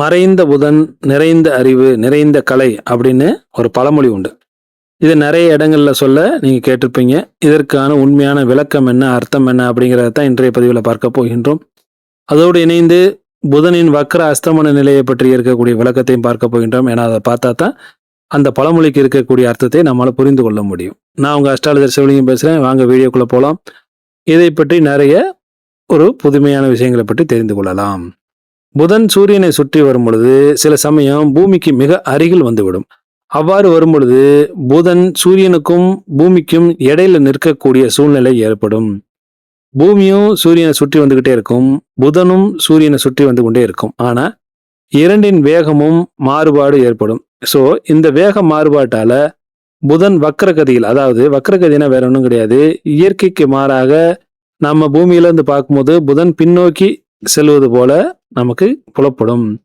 மறைந்த புதன் நிறைந்த அறிவு நிறைந்த கலை அப்படின்னு ஒரு பழமொழி உண்டு. இது நிறைய இடங்கள்ல சொல்ல நீங்க கேட்டிருப்பீங்க. இதற்கான உண்மையான விளக்கம் என்ன அர்த்தம் என்ன அப்படிங்கிறத தான் இன்றைய பதிவில் பார்க்க போகின்றோம். அதோடு இணைந்து புதனின் வக்ர அஸ்தமன நிலையை பற்றி இருக்கக்கூடிய விளக்கத்தையும் பார்க்க போகின்றோம். ஏன்னா அதை பார்த்தா தான் அந்த பழமொழிக்கு இருக்கக்கூடிய அர்த்தத்தை நம்மளால் புரிந்து கொள்ள முடியும். நான் உங்கள் அஸ்ட்ராலஜர் சிவலிங்கம் பேசுகிறேன் வாங்க வீடியோக்குள்ளே போகலாம் இதை பற்றி நிறைய ஒரு புதுமையான விஷயங்களை பற்றி தெரிந்து கொள்ளலாம். புதன் சூரியனை சுற்றி வரும் பொழுது சில சமயம் பூமிக்கு மிக அருகில் வந்துவிடும். அவ்வாறு வரும் பொழுது புதன் சூரியனுக்கும் பூமிக்கும் இடையில நிற்கக்கூடிய சூழ்நிலை ஏற்படும். பூமியும் சூரியனை சுற்றி வந்துகிட்டே இருக்கும். புதனும் சூரியனை சுற்றி வந்து கொண்டே இருக்கும். ஆனா இரண்டின் வேகமும் மாறுபாடு ஏற்படும். ஸோ இந்த வேக மாறுபாட்டால புதன் வக்கரகதியில் அதாவது வக்கரகதினா வேற ஒன்றும் கிடையாது இயற்கைக்கு மாறாக நம்ம பூமியில இருந்து பார்க்கும்போது புதன் பின்னோக்கி செல்வது போல நமக்கு புலப்படும்.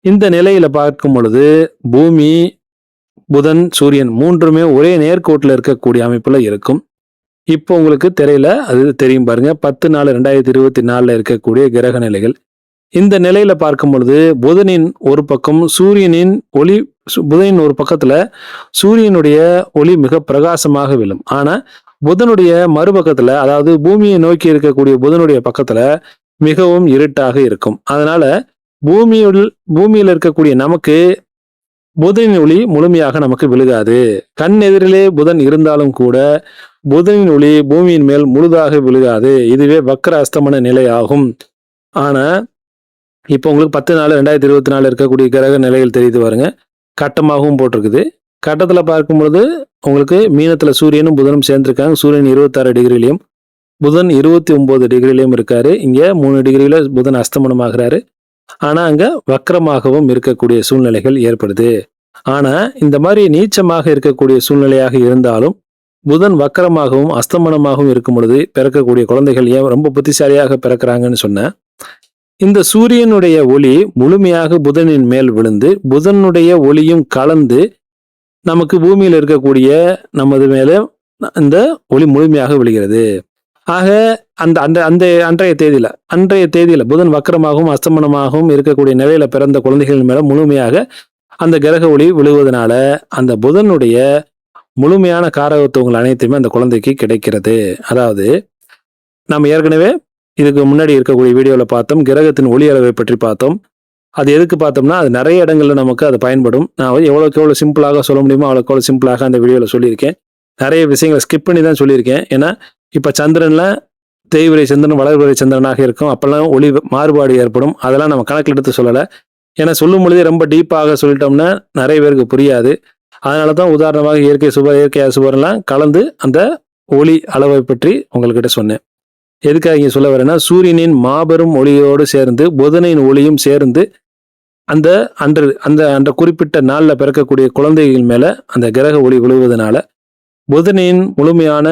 இந்த நிலையில பார்க்கும் பொழுது பூமி புதன் சூரியன் மூன்றுமே ஒரே நேர்கோட்டில் இருக்கக்கூடிய அமைப்புல இருக்கும். இப்போ உங்களுக்கு தெரியல அது தெரியும் பாருங்க. பத்து நாலு ரெண்டாயிரத்தி இருபத்தி நாலுல இருக்கக்கூடிய கிரக நிலைகள். இந்த நிலையில பார்க்கும் பொழுது புதனின் ஒரு பக்கம் சூரியனின் ஒளி சு- புதனின் ஒரு பக்கத்துல சூரியனுடைய ஒளி மிக பிரகாசமாக விழும். ஆனா புதனுடைய மறுபக்கத்துல அதாவது பூமியை நோக்கி இருக்கக்கூடிய புதனுடைய பக்கத்துல மிகவும் இருட்டாக இருக்கும். அதனால பூமியுள் பூமியில் இருக்கக்கூடிய நமக்கு புதனின் ஒளி முழுமையாக நமக்கு விழுகாது. கண் எதிரிலே புதன் இருந்தாலும் கூட புதனின் ஒளி பூமியின் மேல் முழுதாக விழுகாது. இதுவே வக்கர அஸ்தமன நிலை ஆகும் ஆனா இப்போ உங்களுக்கு பத்து நாலு ரெண்டாயிரத்தி இருபத்தி நாலு இருக்கக்கூடிய கிரக நிலைகள் தெரியுது பாருங்க. கட்டமாகவும் போட்டிருக்குது. கட்டத்தில் பார்க்கும் பொழுது உங்களுக்கு மீனத்தில் சூரியனும் புதனும் சேர்ந்திருக்காங்க. சூரியன் இருபத்தாறு டிகிரிலையும் புதன் இருபத்தி ஒம்பது டிகிரிலையும் இருக்காரு. இங்கே மூணு டிகிரியில புதன் அஸ்தமனம் ஆகிறாரு ஆனால் அங்கே வக்கரமாகவும் இருக்கக்கூடிய சூழ்நிலைகள் ஏற்படுது. ஆனால் இந்த மாதிரி நீச்சமாக இருக்கக்கூடிய சூழ்நிலையாக இருந்தாலும் புதன் வக்கரமாகவும் அஸ்தமனமாகவும் இருக்கும் பொழுது பிறக்கக்கூடிய குழந்தைகள் ஏன் ரொம்ப புத்திசாலியாக பிறக்கிறாங்கன்னு சொன்னேன் இந்த சூரியனுடைய ஒளி முழுமையாக புதனின் மேல் விழுந்து புதனுடைய ஒளியும் கலந்து நமக்கு பூமியில் இருக்கக்கூடிய நமது மேலே இந்த ஒளி முழுமையாக விழுகிறது. ஆக அந்த அந்த அந்த அன்றைய தேதியில் அன்றைய தேதியில் புதன் வக்கரமாகவும் அஸ்தமனமாகவும் இருக்கக்கூடிய நிலையில பிறந்த குழந்தைகளின் மேல முழுமையாக அந்த கிரக ஒளி விழுவதனால அந்த புதனுடைய முழுமையான காரகத்துவங்கள் அனைத்துமே அந்த குழந்தைக்கு கிடைக்கிறது. அதாவது நாம் ஏற்கனவே இதுக்கு முன்னாடி இருக்கக்கூடிய வீடியோவில் பார்த்தோம் கிரகத்தின் ஒளி அளவை பற்றி பார்த்தோம். அது எதுக்கு பார்த்தோம்னா அது நிறைய இடங்களில் நமக்கு அது பயன்படும். நான் எவ்வளோக்கு எவ்வளோ சிம்பிளாக சொல்ல முடியுமோ அவ்வளோக்கு எவ்வளோ சிம்பிளாக அந்த வீடியோவில் சொல்லியிருக்கேன். நிறைய விஷயங்களை ஸ்கிப் பண்ணி தான் சொல்லியிருக்கேன். ஏன்னா இப்போ சந்திரனில் தேய்விரை சந்திரன் வளர்விரை சந்திரனாக இருக்கும். அப்போல்லாம் ஒளி மாறுபாடு ஏற்படும். அதெல்லாம் நம்ம கணக்கில் எடுத்து சொல்லலை. ஏன்னா சொல்லும் பொழுதே ரொம்ப டீப்பாக சொல்லிட்டோம்னா நிறைய பேருக்கு புரியாது. அதனால தான் உதாரணமாக இயற்கை சுப இயற்கை அசுபரெல்லாம் கலந்து அந்த ஒளி அளவை பற்றி உங்கள்கிட்ட சொன்னேன். எதுக்காக இங்கே சொல்ல வரேன்னா சூரியனின் மாபெரும் ஒளியோடு சேர்ந்து புதனின் ஒளியும் சேர்ந்து அந்த அன்று அந்த அந்த குறிப்பிட்ட நாளில் பிறக்கக்கூடிய குழந்தைகள் மேலே அந்த கிரக ஒளி விழுவதனால புதனின் முழுமையான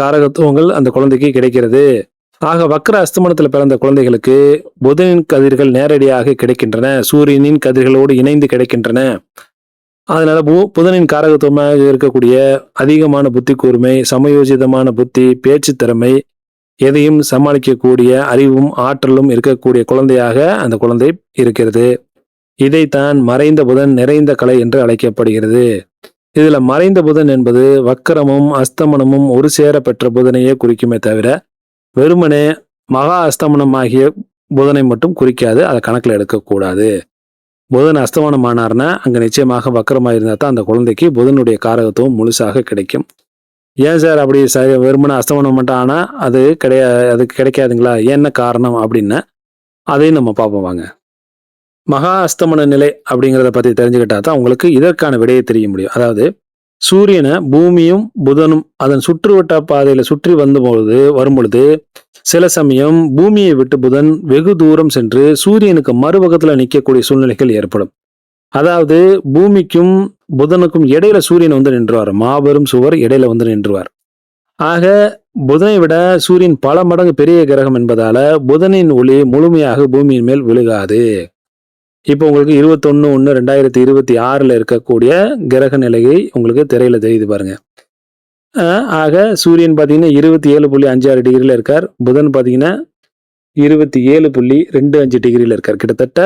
காரகத்துவங்கள் அந்த குழந்தைக்கு கிடைக்கிறது. ஆக வக்ர அஸ்தமனத்தில் பிறந்த குழந்தைகளுக்கு புதனின் கதிர்கள் நேரடியாக கிடைக்கின்றன சூரியனின் கதிர்களோடு இணைந்து கிடைக்கின்றன. அதனால பு- புதனின் காரகத்துவமாக இருக்கக்கூடிய அதிகமான புத்தி கூர்மை சமயோஜிதமான புத்தி பேச்சு திறமை எதையும் சமாளிக்கக்கூடிய அறிவும் ஆற்றலும் இருக்கக்கூடிய குழந்தையாக அந்த குழந்தை இருக்கிறது. இதைத்தான் மறைந்த புதன் நிறைந்த கலை என்று அழைக்கப்படுகிறது. இதுல மறைந்த புதன் என்பது வக்கரமும் அஸ்தமனமும் ஒரு சேர பெற்ற புதனையே குறிக்குமே தவிர வெறுமனே மகா அஸ்தமனம் ஆகிய புதனை மட்டும் குறிக்காது அதை கணக்கில் எடுக்கக்கூடாது புதன் அஸ்தமனம் ஆனார்னா அங்கே நிச்சயமாக வக்கரமாக இருந்தால் தான் அந்த குழந்தைக்கு புதனுடைய காரகத்துவம் முழுசாக கிடைக்கும். ஏன் சார் அப்படி சரி வெறுமனை அஸ்தமனம் மட்டும் ஆனால் அது கிடையா அதுக்கு கிடைக்காதுங்களா? என்ன காரணம் அப்படின்னா அதையும் நம்ம பார்ப்போம் வாங்க. மகா அஸ்தமன நிலை அப்படிங்கிறத பற்றி தெரிஞ்சுக்கிட்டா தான் உங்களுக்கு இதற்கான விடையை தெரிய முடியும். அதாவது சூரியனை பூமியும் புதனும் அதன் சுற்றுவட்ட பாதையில் சுற்றி வந்தபொழுது வரும்பொழுது சில சமயம் பூமியை விட்டு புதன் வெகு தூரம் சென்று சூரியனுக்கு மறுபக்கத்தில் நிற்கக்கூடிய சூழ்நிலைகள் ஏற்படும். அதாவது பூமிக்கும் புதனுக்கும் இடையில சூரியன் வந்து நின்றுவார். மாபெரும் சுவர் இடையில வந்து நின்றுவார். ஆக புதனை விட சூரியன் பல மடங்கு பெரிய கிரகம் என்பதால புதனின் ஒளி முழுமையாக பூமியின் மேல் விழுகாது. இப்போ உங்களுக்கு இருபத்தொன்னு ஒன்று ரெண்டாயிரத்தி இருபத்தி ஆறில் இருக்கக்கூடிய கிரக நிலையை உங்களுக்கு திரையில் தெரியுது பாருங்க. ஆக சூரியன் பார்த்தீங்கன்னா இருபத்தி ஏழு புள்ளி அஞ்சு ஆறு டிகிரியில் இருக்கார். புதன் பார்த்தீங்கன்னா இருபத்தி ஏழு புள்ளி ரெண்டு அஞ்சு டிகிரியில் இருக்கார். கிட்டத்தட்ட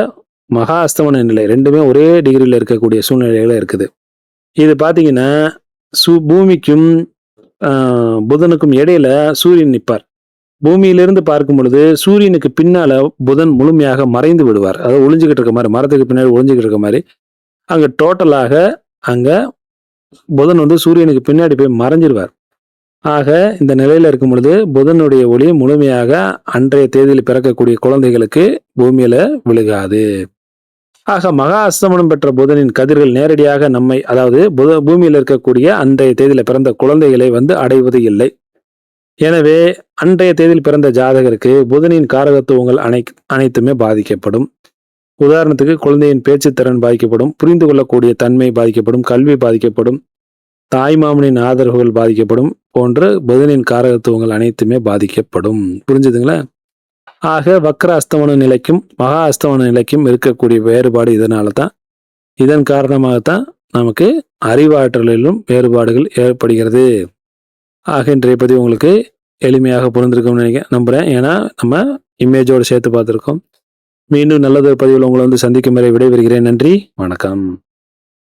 மகா அஸ்தமன நிலை ரெண்டுமே ஒரே டிகிரியில் இருக்கக்கூடிய சூழ்நிலைகள் இருக்குது. இது பார்த்தீங்கன்னா சு பூமிக்கும் புதனுக்கும் இடையில சூரியன் நிற்பார் பூமியிலிருந்து பார்க்கும் பொழுது சூரியனுக்கு பின்னால புதன் முழுமையாக மறைந்து விடுவார். அதாவது ஒளிஞ்சுக்கிட்டு இருக்க மாதிரி மரத்துக்கு பின்னாடி ஒளிஞ்சுக்கிட்டு இருக்க மாதிரி. அங்க டோட்டலாக அங்க புதன் வந்து சூரியனுக்கு பின்னாடி போய் மறைஞ்சிருவார். ஆக இந்த நிலையில இருக்கும் பொழுது புதனுடைய ஒளி முழுமையாக அன்றைய தேதியில் பிறக்கக்கூடிய குழந்தைகளுக்கு பூமியில விழுகாது. ஆக மகா அஸ்தமனம் பெற்ற புதனின் கதிர்கள் நேரடியாக நம்மை அதாவது புத பூமியில் இருக்கக்கூடிய அன்றைய தேதியில் பிறந்த குழந்தைகளை வந்து அடைவது இல்லை. எனவே அன்றைய தேதியில் பிறந்த ஜாதகருக்கு புதனின் காரகத்துவங்கள் அனை அனைத்துமே பாதிக்கப்படும். உதாரணத்துக்கு குழந்தையின் பேச்சுத்திறன் பாதிக்கப்படும் புரிந்து கொள்ளக்கூடிய தன்மை பாதிக்கப்படும் கல்வி பாதிக்கப்படும் தாய் மாமனின் ஆதரவுகள் பாதிக்கப்படும் போன்ற புதனின் காரகத்துவங்கள் அனைத்துமே பாதிக்கப்படும். புரிஞ்சுதுங்களா? ஆக வக்ர அஸ்தமன நிலைக்கும் மகா அஸ்தமன நிலைக்கும் இருக்கக்கூடிய வேறுபாடு இதனால தான் இதன் காரணமாகத்தான் நமக்கு அறிவாற்றலிலும் வேறுபாடுகள் ஏற்படுகிறது. ஆக இன்றைய பதிவு உங்களுக்கு எளிமையாக புரிந்திருக்கும்னு நினைக்கிறேன் நம்புகிறேன் ஏன்னா நம்ம இமேஜோடு சேர்த்து பார்த்துருக்கோம். மீண்டும் நல்லதொரு பதிவில் உங்களை வந்து சந்திக்கும் வரை விடைபெறுகிறேன். நன்றி. வணக்கம்.